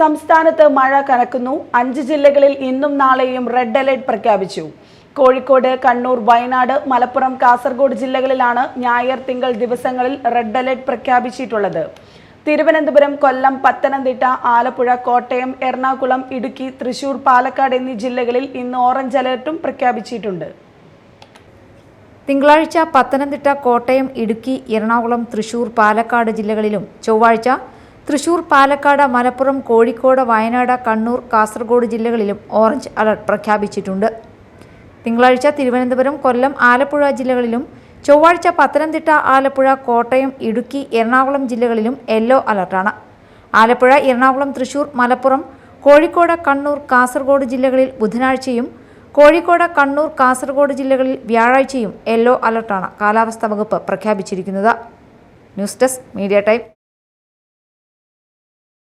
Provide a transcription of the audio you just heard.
സംസ്ഥാനത്ത് മഴ കനക്കുന്നു. അഞ്ച് ജില്ലകളിൽ ഇന്നും നാളെയും റെഡ് അലേർട്ട് പ്രഖ്യാപിച്ചു. കോഴിക്കോട് കണ്ണൂർ വയനാട് മലപ്പുറം കാസർഗോഡ് ജില്ലകളിലാണ് ഞായർ തിങ്കൾ ദിവസങ്ങളിൽ റെഡ് അലേർട്ട് പ്രഖ്യാപിച്ചിട്ടുള്ളത്. തിരുവനന്തപുരം കൊല്ലം പത്തനംതിട്ട ആലപ്പുഴ കോട്ടയം എറണാകുളം ഇടുക്കി തൃശൂർ പാലക്കാട് എന്നീ ജില്ലകളിൽ ഇന്ന് ഓറഞ്ച് അലേർട്ടും പ്രഖ്യാപിച്ചിട്ടുണ്ട്. തിങ്കളാഴ്ച പത്തനംതിട്ട കോട്ടയം ഇടുക്കി എറണാകുളം തൃശൂർ പാലക്കാട് ജില്ലകളിലും ചൊവ്വാഴ്ച തൃശൂർ പാലക്കാട് മലപ്പുറം കോഴിക്കോട് വയനാട് കണ്ണൂർ കാസർഗോഡ് ജില്ലകളിലും ഓറഞ്ച് അലർട്ട് പ്രഖ്യാപിച്ചിട്ടുണ്ട്. തിങ്കളാഴ്ച തിരുവനന്തപുരം കൊല്ലം ആലപ്പുഴ ജില്ലകളിലും ചൊവ്വാഴ്ച പത്തനംതിട്ട ആലപ്പുഴ കോട്ടയം ഇടുക്കി എറണാകുളം ജില്ലകളിലും യെല്ലോ അലർട്ടാണ്. ആലപ്പുഴ എറണാകുളം തൃശൂർ മലപ്പുറം കോഴിക്കോട് കണ്ണൂർ കാസർഗോഡ് ജില്ലകളിൽ ബുധനാഴ്ചയും കോഴിക്കോട് കണ്ണൂർ കാസർഗോഡ് ജില്ലകളിൽ വ്യാഴാഴ്ചയും യെല്ലോ അലർട്ടാണ് കാലാവസ്ഥാ വകുപ്പ് പ്രഖ്യാപിച്ചിരിക്കുന്നത്. News desk media time.